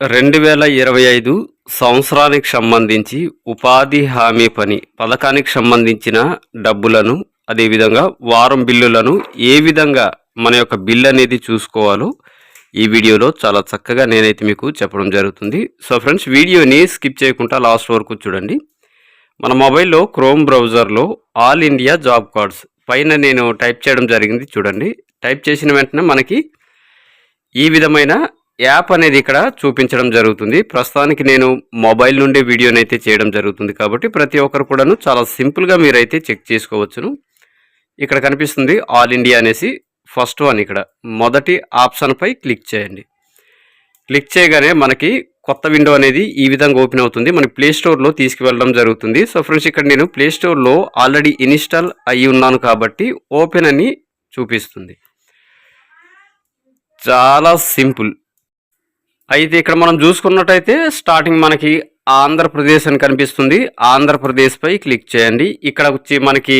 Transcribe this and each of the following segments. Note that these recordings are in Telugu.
రెండు వేల ఇరవై ఐదు సంవత్సరానికి సంబంధించి ఉపాధి హామీ పని పథకానికి సంబంధించిన డబ్బులను అదేవిధంగా వారం బిల్లులను ఏ విధంగా మన యొక్క బిల్ అనేది చూసుకోవాలో ఈ వీడియోలో చాలా చక్కగా నేనైతే మీకు చెప్పడం జరుగుతుంది. సో ఫ్రెండ్స్ వీడియోని స్కిప్ చేయకుండా లాస్ట్ వరకు చూడండి. మన మొబైల్లో క్రోమ్ బ్రౌజర్లో ఆల్ ఇండియా జాబ్ కార్డ్స్ పైన నేను టైప్ చేయడం జరిగింది చూడండి. టైప్ చేసిన వెంటనే మనకి ఈ విధమైన యాప్ అనేది ఇక్కడ చూపించడం జరుగుతుంది. ప్రస్తుతానికి నేను మొబైల్ నుండి వీడియోని అయితే చేయడం జరుగుతుంది కాబట్టి ప్రతి ఒక్కరు కూడాను చాలా సింపుల్గా మీరైతే చెక్ చేసుకోవచ్చును. ఇక్కడ కనిపిస్తుంది ఆల్ ఇండియా అనేసి ఫస్ట్ వన్ ఇక్కడ. మొదటి ఆప్షన్పై క్లిక్ చేయండి. క్లిక్ చేయగానే మనకి కొత్త విండో అనేది ఈ విధంగా ఓపెన్ అవుతుంది. మనకి ప్లే స్టోర్లో తీసుకువెళ్ళడం జరుగుతుంది. సో ఫ్రెండ్స్ ఇక్కడ నేను ప్లే స్టోర్లో ఆల్రెడీ ఇన్స్టాల్ అయ్యి ఉన్నాను కాబట్టి ఓపెన్ అని చూపిస్తుంది. చాలా సింపుల్. అయితే ఇక్కడ మనం చూసుకున్నట్టయితే స్టార్టింగ్ మనకి ఆంధ్రప్రదేశ్ అని కనిపిస్తుంది. ఆంధ్రప్రదేశ్పై క్లిక్ చేయండి. ఇక్కడ వచ్చి మనకి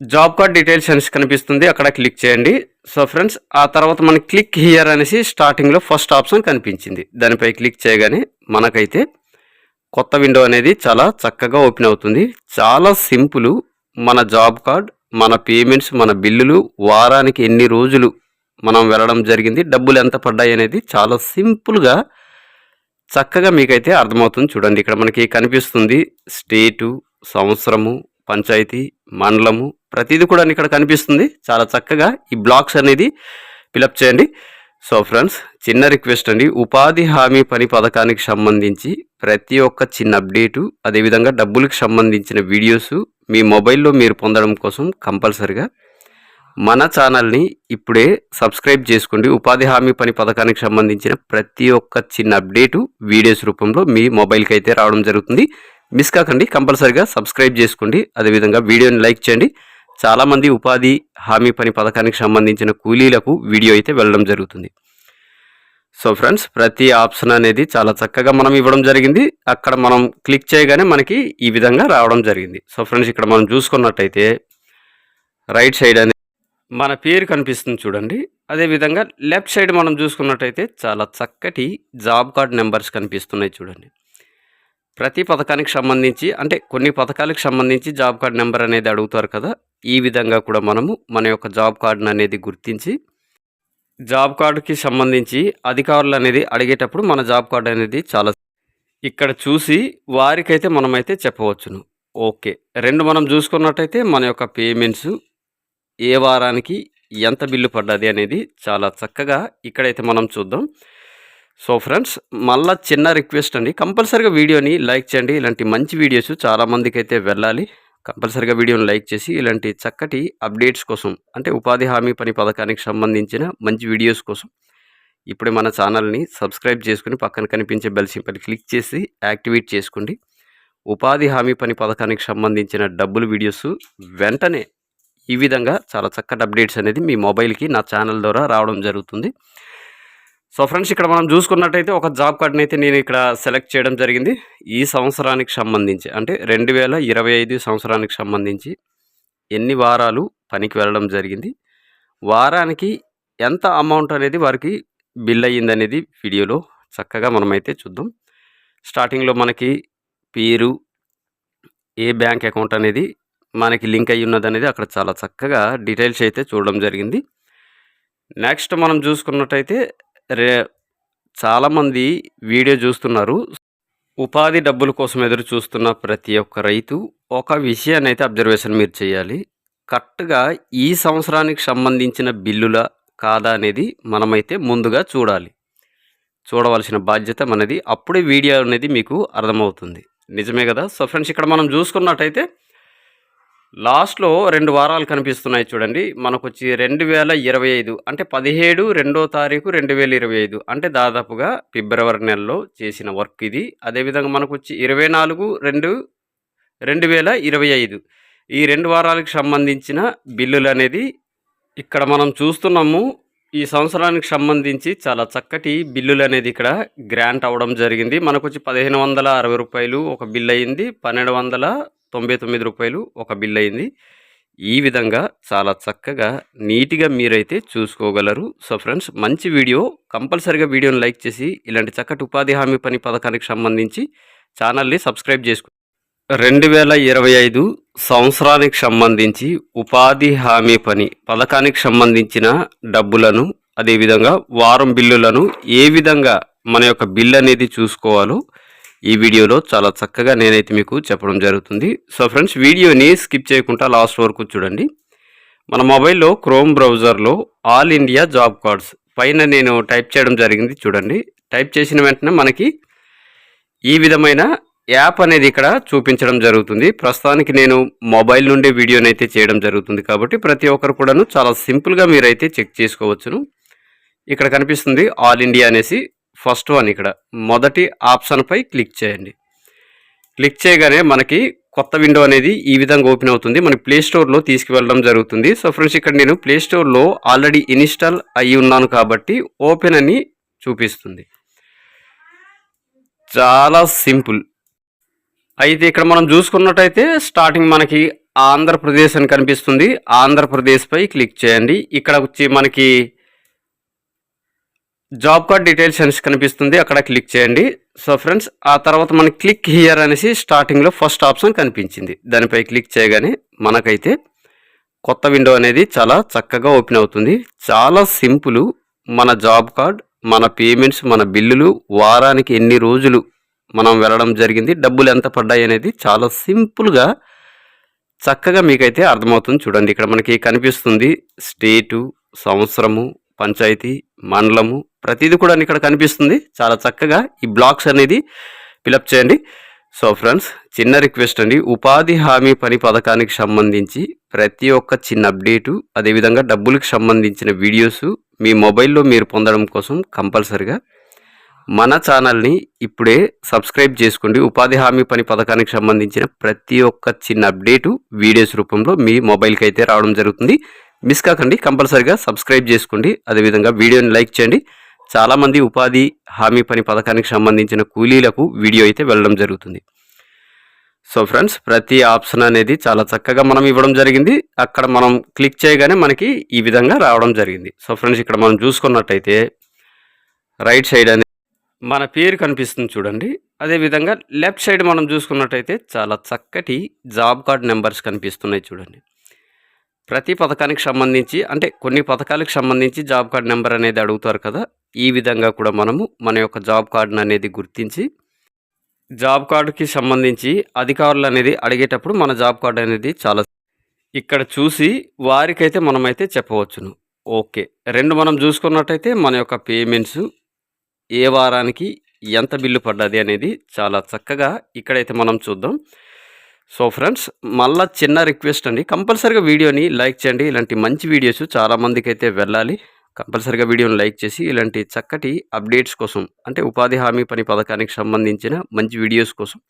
జాబ్ కార్డ్ డీటెయిల్స్ అనేసి కనిపిస్తుంది. అక్కడ క్లిక్ చేయండి. సో ఫ్రెండ్స్ ఆ తర్వాత మనకి క్లిక్ హియర్ అనేసి స్టార్టింగ్లో ఫస్ట్ ఆప్షన్ కనిపించింది. దానిపై క్లిక్ చేయగానే మనకైతే కొత్త విండో అనేది చాలా చక్కగా ఓపెన్ అవుతుంది. చాలా సింపుల్ మన జాబ్ కార్డ్ మన పేమెంట్స్ మన బిల్లులు వారానికి ఎన్ని రోజులు మనం వెళ్ళడం జరిగింది. డబ్బులు ఎంత పడ్డాయి అనేది చాలా సింపుల్గా చక్కగా మీకైతే అర్థమవుతుంది చూడండి. ఇక్కడ మనకి కనిపిస్తుంది స్టేటు సంవత్సరము పంచాయతీ మండలము ప్రతిదీ కూడా ఇక్కడ కనిపిస్తుంది. చాలా చక్కగా ఈ బ్లాక్స్ అనేది ఫిలప్ చేయండి. సో ఫ్రెండ్స్ చిన్న రిక్వెస్ట్ అండి. ఉపాధి హామీ పని పథకానికి సంబంధించి ప్రతి ఒక్క చిన్న అప్డేటు అదేవిధంగా డబ్బులకు సంబంధించిన వీడియోసు మీ మొబైల్లో మీరు పొందడం కోసం కంపల్సరిగా మన ఛానల్ని ఇప్పుడే సబ్స్క్రైబ్ చేసుకోండి. ఉపాధి హామీ పని పథకానికి సంబంధించిన ప్రతి ఒక్క చిన్న అప్డేటు వీడియోస్ రూపంలో మీ మొబైల్కి అయితే రావడం జరుగుతుంది. మిస్ కాకండి కంపల్సరిగా సబ్స్క్రైబ్ చేసుకోండి. అదేవిధంగా వీడియోని లైక్ చేయండి. చాలామంది ఉపాధి హామీ పని పథకానికి సంబంధించిన కూలీలకు వీడియో అయితే వెళ్ళడం జరుగుతుంది. సో ఫ్రెండ్స్ ప్రతి ఆప్షన్ అనేది చాలా చక్కగా మనం ఇవ్వడం జరిగింది. అక్కడ మనం క్లిక్ చేయగానే మనకి ఈ విధంగా రావడం జరిగింది. సో ఫ్రెండ్స్ ఇక్కడ మనం చూసుకున్నట్టయితే రైట్ సైడ్ అనేది మన పేరు కనిపిస్తుంది చూడండి. అదేవిధంగా లెఫ్ట్ సైడ్ మనం చూసుకున్నట్టయితే చాలా చక్కటి జాబ్ కార్డ్ నెంబర్స్ కనిపిస్తున్నాయి చూడండి. ప్రతి పథకానికి సంబంధించి అంటే కొన్ని పథకాలకు సంబంధించి జాబ్ కార్డ్ నెంబర్ అనేది అడుగుతారు కదా. ఈ విధంగా కూడా మనము మన యొక్క జాబ్ కార్డును అనేది గుర్తించి జాబ్ కార్డుకి సంబంధించి అధికారులు అనేది అడిగేటప్పుడు మన జాబ్ కార్డు అనేది చాలా ఇక్కడ చూసి వారికైతే మనమైతే చెప్పవచ్చును. ఓకే. రెండు మనం చూసుకున్నట్టయితే మన యొక్క పేమెంట్స్ ఏ వారానికి ఎంత బిల్లు పడ్డది అనేది చాలా చక్కగా ఇక్కడైతే మనం చూద్దాం. సో ఫ్రెండ్స్ మళ్ళా చిన్న రిక్వెస్ట్ అండి. కంపల్సరీగా వీడియోని లైక్ చేయండి. ఇలాంటి మంచి వీడియోస్ చాలామందికి అయితే వెళ్ళాలి. కంపల్సరీగా వీడియోని లైక్ చేసి ఇలాంటి చక్కటి అప్డేట్స్ కోసం అంటే ఉపాధి హామీ పని పథకానికి సంబంధించిన మంచి వీడియోస్ కోసం ఇప్పుడే మన ఛానల్ని సబ్స్క్రైబ్ చేసుకుని పక్కన కనిపించే బెల్ సింపల్ క్లిక్ చేసి యాక్టివేట్ చేసుకోండి. ఉపాధి హామీ పని పథకానికి సంబంధించిన డబ్బులు వీడియోస్ వెంటనే ఈ విధంగా చాలా చక్కటి అప్డేట్స్ అనేది మీ మొబైల్కి నా ఛానల్ ద్వారా రావడం జరుగుతుంది. సో ఫ్రెండ్స్ ఇక్కడ మనం చూసుకున్నట్టయితే ఒక జాబ్ కార్డ్ని అయితే నేను ఇక్కడ సెలెక్ట్ చేయడం జరిగింది. ఈ సంవత్సరానికి సంబంధించి అంటే రెండు వేల ఇరవై ఐదు సంవత్సరానికి సంబంధించి ఎన్ని వారాలు పనికి వెళ్ళడం జరిగింది. వారానికి ఎంత అమౌంట్ అనేది వారికి బిల్ అయ్యింది అనేది వీడియోలో చక్కగా మనమైతే చూద్దాం. స్టార్టింగ్లో మనకి పేరు ఏ బ్యాంక్ అకౌంట్ అనేది మనకి లింక్ అయ్యి ఉన్నది అనేది అక్కడ చాలా చక్కగా డీటెయిల్స్ అయితే చూడడం జరిగింది. నెక్స్ట్ మనం చూసుకున్నట్టయితే రే చాలామంది వీడియో చూస్తున్నారు. ఉపాధి డబ్బుల కోసం ఎదురు చూస్తున్న ప్రతి ఒక్క రైతు ఒక విషయాన్ని అయితే అబ్జర్వేషన్ మీరు చేయాలి. కరెక్ట్గా ఈ సంవత్సరానికి సంబంధించిన బిల్లుల కాదా అనేది మనమైతే ముందుగా చూడాలి. చూడవలసిన బాధ్యత మనది. అప్పుడే వీడియో అనేది మీకు అర్థమవుతుంది. నిజమే కదా? సో ఫ్రెండ్స్ ఇక్కడ మనం చూసుకున్నట్టయితే లాస్ట్లో రెండు వారాలు కనిపిస్తున్నాయి చూడండి. మనకు వచ్చి రెండు వేల ఇరవై ఐదు అంటే పదిహేడు రెండో తారీఖు రెండు వేల ఇరవై ఐదు అంటే దాదాపుగా ఫిబ్రవరి నెలలో చేసిన వర్క్ ఇది. అదేవిధంగా మనకు వచ్చి ఇరవై నాలుగు రెండు రెండు వేల ఇరవై ఐదు. ఈ రెండు వారాలకు సంబంధించిన బిల్లులు అనేది ఇక్కడ మనం చూస్తున్నాము. ఈ సంవత్సరానికి సంబంధించి చాలా చక్కటి బిల్లులు అనేది ఇక్కడ గ్రాంట్ అవ్వడం జరిగింది. మనకు వచ్చి పదిహేను వందల అరవై రూపాయలు ఒక బిల్ అయింది. పన్నెండు వందల తొంభై తొమ్మిది రూపాయలు ఒక బిల్ అయింది. ఈ విధంగా చాలా చక్కగా నీట్గా మీరైతే చూసుకోగలరు. సో ఫ్రెండ్స్ మంచి వీడియో కంపల్సరిగా వీడియోని లైక్ చేసి ఇలాంటి చక్కటి ఉపాధి హామీ పని పథకానికి సంబంధించి ఛానల్ని సబ్స్క్రైబ్ చేసుకో రెండు వేల ఇరవై ఐదు సంవత్సరానికి సంబంధించి ఉపాధి హామీ పని పథకానికి సంబంధించిన డబ్బులను అదేవిధంగా వారం బిల్లులను ఏ విధంగా మన యొక్క బిల్ అనేది చూసుకోవాలో ఈ వీడియోలో చాలా చక్కగా నేనైతే మీకు చెప్పడం జరుగుతుంది. సో ఫ్రెండ్స్ వీడియోని స్కిప్ చేయకుండా లాస్ట్ వరకు చూడండి. మన మొబైల్లో క్రోమ్ బ్రౌజర్లో ఆల్ ఇండియా జాబ్ కార్డ్స్ పైన నేను టైప్ చేయడం జరిగింది చూడండి. టైప్ చేసిన వెంటనే మనకి ఈ విధమైన యాప్ అనేది ఇక్కడ చూపించడం జరుగుతుంది. ప్రస్తుతానికి నేను మొబైల్ నుండి వీడియోని అయితే చేయడం జరుగుతుంది కాబట్టి ప్రతి ఒక్కరు కూడాను చాలా సింపుల్గా మీరైతే చెక్ చేసుకోవచ్చును. ఇక్కడ కనిపిస్తుంది ఆల్ ఇండియా అనేసి ఫస్ట్ వన్ ఇక్కడ. మొదటి ఆప్షన్పై క్లిక్ చేయండి. క్లిక్ చేయగానే మనకి కొత్త విండో అనేది ఈ విధంగా ఓపెన్ అవుతుంది. మన ప్లే స్టోర్లో తీసుకువెళ్ళడం జరుగుతుంది. సో ఫ్రెండ్స్ ఇక్కడ నేను ప్లే స్టోర్లో ఆల్రెడీ ఇన్స్టాల్ అయ్యి ఉన్నాను కాబట్టి ఓపెన్ అని చూపిస్తుంది. చాలా సింపుల్. అయితే ఇక్కడ మనం చూసుకున్నట్టయితే స్టార్టింగ్ మనకి ఆంధ్రప్రదేశ్ అని కనిపిస్తుంది. ఆంధ్రప్రదేశ్పై క్లిక్ చేయండి. ఇక్కడ వచ్చి మనకి జాబ్ కార్డ్ డీటెయిల్స్ అనేసి కనిపిస్తుంది. అక్కడ క్లిక్ చేయండి. సో ఫ్రెండ్స్ ఆ తర్వాత మనకి క్లిక్ హియర్ అనేసి స్టార్టింగ్లో ఫస్ట్ ఆప్షన్ కనిపించింది. దానిపై క్లిక్ చేయగానే మనకైతే కొత్త విండో అనేది చాలా చక్కగా ఓపెన్ అవుతుంది. చాలా సింపుల్ మన జాబ్ కార్డ్ మన పేమెంట్స్ మన బిల్లులు వారానికి ఎన్ని రోజులు మనం వెళ్ళడం జరిగింది డబ్బులు ఎంత పడ్డాయి అనేది చాలా సింపుల్గా చక్కగా మీకైతే అర్థమవుతుంది చూడండి. ఇక్కడ మనకి కనిపిస్తుంది స్టేటు సంవత్సరము పంచాయతీ మండలము ప్రతిదీ కూడా ఇక్కడ కనిపిస్తుంది. చాలా చక్కగా ఈ బ్లాక్స్ అనేది ఫిలప్ చేయండి. సో ఫ్రెండ్స్ చిన్న రిక్వెస్ట్ అండి. ఉపాధి హామీ పని పథకానికి సంబంధించి ప్రతి ఒక్క చిన్న అప్డేటు అదేవిధంగా డబ్బులకు సంబంధించిన వీడియోస్ మీ మొబైల్లో మీరు పొందడం కోసం కంపల్సరిగా మన ఛానల్ని ఇప్పుడే సబ్స్క్రైబ్ చేసుకోండి. ఉపాధి హామీ పని పథకానికి సంబంధించిన ప్రతి ఒక్క చిన్న అప్డేటు వీడియోస్ రూపంలో మీ మొబైల్కి అయితే రావడం జరుగుతుంది. మిస్ కాకండి కంపల్సరిగా సబ్స్క్రైబ్ చేసుకోండి. అదేవిధంగా వీడియోని లైక్ చేయండి. చాలామంది ఉపాధి హామీ పని పథకానికి సంబంధించిన కూలీలకు వీడియో అయితే వెళ్ళడం జరుగుతుంది. సో ఫ్రెండ్స్ ప్రతి ఆప్షన్ అనేది చాలా చక్కగా మనం ఇవ్వడం జరిగింది. అక్కడ మనం క్లిక్ చేయగానే మనకి ఈ విధంగా రావడం జరిగింది. సో ఫ్రెండ్స్ ఇక్కడ మనం చూసుకున్నట్టయితే రైట్ సైడ్ అనేది మన పేరు కనిపిస్తుంది చూడండి. అదేవిధంగా లెఫ్ట్ సైడ్ మనం చూసుకున్నట్టయితే చాలా చక్కటి జాబ్ కార్డ్ నెంబర్స్ కనిపిస్తున్నాయి చూడండి. ప్రతి పథకానికి సంబంధించి అంటే కొన్ని పథకాలకు సంబంధించి జాబ్ కార్డ్ నెంబర్ అనేది అడుగుతారు కదా. ఈ విధంగా కూడా మనము మన యొక్క జాబ్ కార్డును అనేది గుర్తించి జాబ్ కార్డుకి సంబంధించి అధికారులు అనేది అడిగేటప్పుడు మన జాబ్ కార్డు అనేది చాలా ఇక్కడ చూసి వారికైతే మనమైతే చెప్పవచ్చును. ఓకే. రెండు మనం చూసుకున్నట్టయితే మన యొక్క పేమెంట్స్ ఏ వారానికి ఎంత బిల్లు పడ్డది అనేది చాలా చక్కగా ఇక్కడైతే మనం చూద్దాం. సో ఫ్రెండ్స్ మళ్ళా చిన్న రిక్వెస్ట్ అండి. కంపల్సరీగా వీడియోని లైక్ చేయండి. ఇలాంటి మంచి వీడియోస్ చాలామందికి అయితే వెళ్ళాలి. కంపల్సరీగా వీడియోని లైక్ చేసి ఇలాంటి చక్కటి అప్డేట్స్ కోసం అంటే ఉపాధి హామీ పని పథకానికి సంబంధించిన మంచి వీడియోస్ కోసం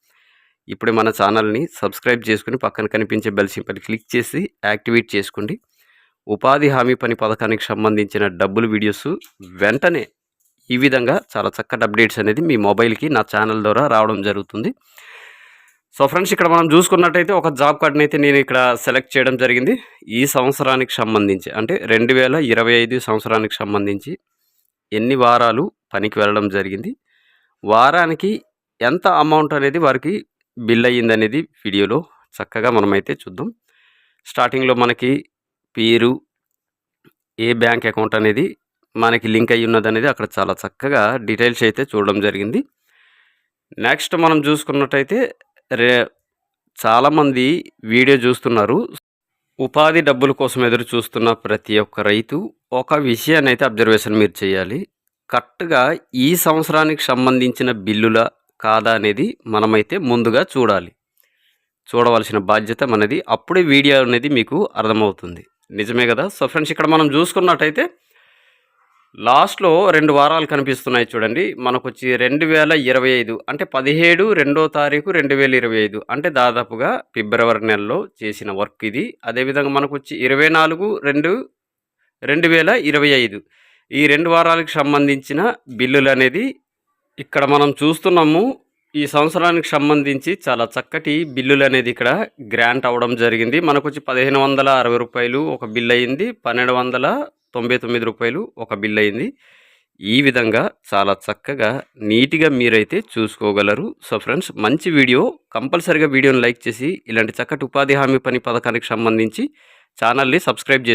ఇప్పుడే మన ఛానల్ని సబ్స్క్రైబ్ చేసుకుని పక్కన కనిపించే బెల్ సింపల్ క్లిక్ చేసి యాక్టివేట్ చేసుకోండి. ఉపాధి హామీ పని పథకానికి సంబంధించిన డబ్బులు వీడియోస్ వెంటనే ఈ విధంగా చాలా చక్కటి అప్డేట్స్ అనేది మీ మొబైల్కి నా ఛానల్ ద్వారా రావడం జరుగుతుంది. సో ఫ్రెండ్స్ ఇక్కడ మనం చూసుకున్నట్టయితే ఒక జాబ్ కార్డ్ని అయితే నేను ఇక్కడ సెలెక్ట్ చేయడం జరిగింది. ఈ సంవత్సరానికి సంబంధించి అంటే రెండు వేల ఇరవై ఐదు సంవత్సరానికి సంబంధించి ఎన్ని వారాలు పనికి వెళ్ళడం జరిగింది. వారానికి ఎంత అమౌంట్ అనేది వారికి బిల్ అయ్యింది అనేది వీడియోలో చక్కగా మనమైతే చూద్దాం. స్టార్టింగ్లో మనకి పేరు ఏ బ్యాంక్ అకౌంట్ అనేది మనకి లింక్ అయ్యి ఉన్నది అనేది అక్కడ చాలా చక్కగా డీటెయిల్స్ అయితే చూడడం జరిగింది. నెక్స్ట్ మనం చూసుకున్నట్టయితే రే చాలామంది వీడియో చూస్తున్నారు. ఉపాధి డబ్బుల కోసం ఎదురు చూస్తున్న ప్రతి ఒక్క రైతు ఒక విషయాన్ని అయితే అబ్జర్వేషన్ మీరు చేయాలి. కరెక్ట్గా ఈ సంవత్సరానికి సంబంధించిన బిల్లుల కాదా అనేది మనమైతే ముందుగా చూడాలి. చూడవలసిన బాధ్యత మనది. అప్పుడే వీడియో అనేది మీకు అర్థమవుతుంది. నిజమే కదా? సో ఫ్రెండ్స్ ఇక్కడ మనం చూసుకున్నట్టయితే లాస్ట్లో రెండు వారాలు కనిపిస్తున్నాయి చూడండి. మనకు వచ్చి రెండు వేల ఇరవై ఐదు అంటే పదిహేడు రెండో తారీఖు రెండు వేల ఇరవై ఐదు అంటే దాదాపుగా ఫిబ్రవరి నెలలో చేసిన వర్క్ ఇది. అదేవిధంగా మనకు వచ్చి ఇరవై నాలుగు రెండు రెండు వేల ఇరవై ఐదు. ఈ రెండు వారాలకు సంబంధించిన బిల్లులు అనేది ఇక్కడ మనం చూస్తున్నాము. ఈ సంవత్సరానికి సంబంధించి చాలా చక్కటి బిల్లులు అనేది ఇక్కడ గ్రాంట్ అవ్వడం జరిగింది. మనకు వచ్చి పదిహేను వందల అరవై రూపాయలు ఒక బిల్ అయింది. పన్నెండు వందల తొంభై తొమ్మిది రూపాయలు ఒక బిల్ అయింది. ఈ విధంగా చాలా చక్కగా నీట్గా మీరైతే చూసుకోగలరు. సో ఫ్రెండ్స్ మంచి వీడియో కంపల్సరిగా వీడియోని లైక్ చేసి ఇలాంటి చక్కటి ఉపాధి హామీ పని పథకానికి సంబంధించి ఛానల్ని సబ్స్క్రైబ్ చేసుకో